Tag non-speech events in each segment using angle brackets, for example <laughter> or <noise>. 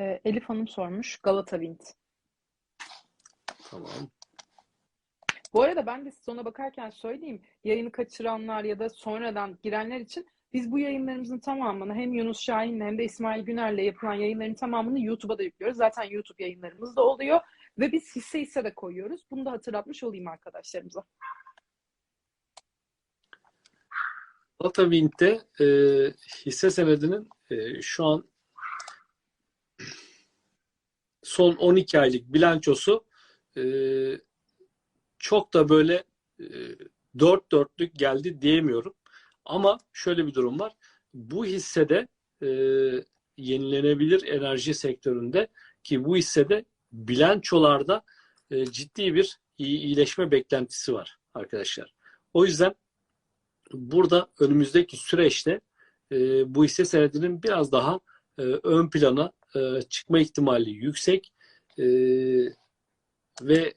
Ee, Elif Hanım sormuş. Galata Wind. Tamam. Bu arada ben de size ona bakarken söyleyeyim. Yayını kaçıranlar ya da sonradan girenler için biz bu yayınlarımızın tamamını hem Yunus Şahin'le hem de İsmail Güner'le yapılan yayınların tamamını YouTube'a da yüklüyoruz. Zaten YouTube yayınlarımız da oluyor. Ve biz hisse hisse de koyuyoruz. Bunu da hatırlatmış olayım arkadaşlarımıza. Galata Wind'de e, hisse senedinin e, şu an son 12 aylık bilançosu e, çok da böyle e, dört dörtlük geldi diyemiyorum. Ama şöyle bir durum var. Bu hissede e, yenilenebilir enerji sektöründe ki bu hissede bilançolarda e, ciddi bir iyileşme beklentisi var arkadaşlar. O yüzden burada önümüzdeki süreçte e, bu hisse senedinin biraz daha e, ön plana e, çıkma ihtimali yüksek e, ve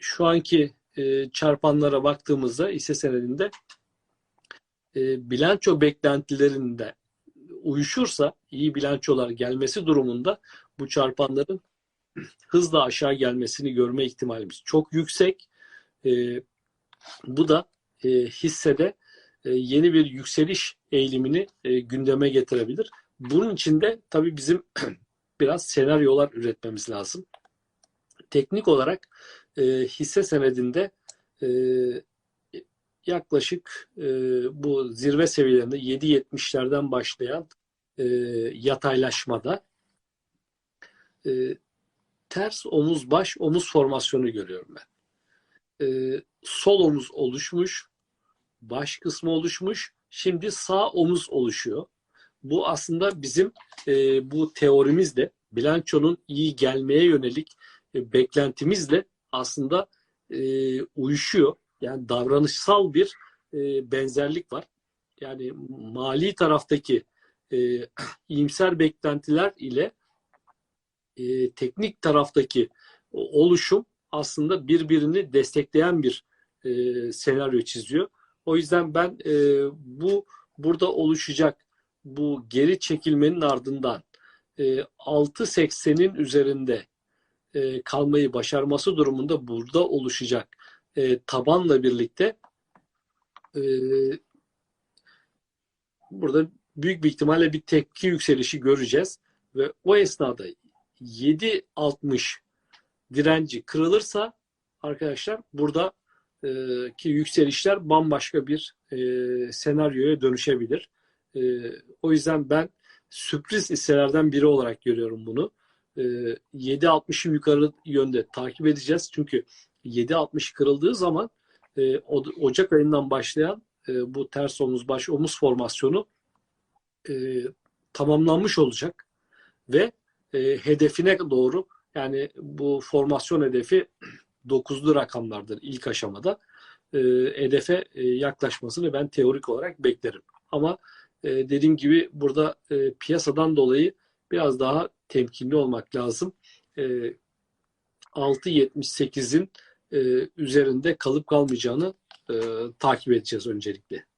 şu anki e, çarpanlara baktığımızda hisse senedinde e, bilanço beklentilerinde uyuşursa iyi bilançolar gelmesi durumunda bu çarpanların hızla aşağı gelmesini görme ihtimalimiz çok yüksek. E, bu da e, hissede e, yeni bir yükseliş eğilimini e, gündeme getirebilir. Bunun için de tabii bizim <clears throat> biraz senaryolar üretmemiz lazım. Teknik olarak e, hisse senedinde e, yaklaşık e, bu zirve seviyelerinde 7.70'lerden başlayan e, yataylaşmada e, ters omuz baş omuz formasyonu görüyorum ben. E, sol omuz oluşmuş, baş kısmı oluşmuş, şimdi sağ omuz oluşuyor. Bu aslında bizim e, bu teorimizle bilançonun iyi gelmeye yönelik e, beklentimizle aslında e, uyuşuyor. Yani davranışsal bir e, benzerlik var. Yani mali taraftaki e, <clears throat> iyimser beklentiler ile e, teknik taraftaki oluşum aslında birbirini destekleyen bir e, senaryo çiziyor. O yüzden ben e, bu burada oluşacak bu geri çekilmenin ardından e, 6.80'in üzerinde e, kalmayı başarması durumunda burada oluşacak e, tabanla birlikte e, burada büyük bir ihtimalle bir tepki yükselişi göreceğiz ve o esnada 7.60 direnci kırılırsa arkadaşlar burada e, ki yükselişler bambaşka bir e, senaryoya dönüşebilir. E, o yüzden ben sürpriz hisselerden biri olarak görüyorum bunu. E, 7.60'ı yukarı yönde takip edeceğiz. Çünkü 7.60 kırıldığı zaman e, Ocak ayından başlayan e, bu ters omuz baş omuz formasyonu e, tamamlanmış olacak ve e, hedefine doğru yani bu formasyon hedefi 9'lu rakamlardır ilk aşamada. E, hedefe e, yaklaşmasını ben teorik olarak beklerim. Ama e, dediğim gibi burada e, piyasadan dolayı biraz daha temkinli olmak lazım. E, 6.78'in e, üzerinde kalıp kalmayacağını e, takip edeceğiz öncelikle.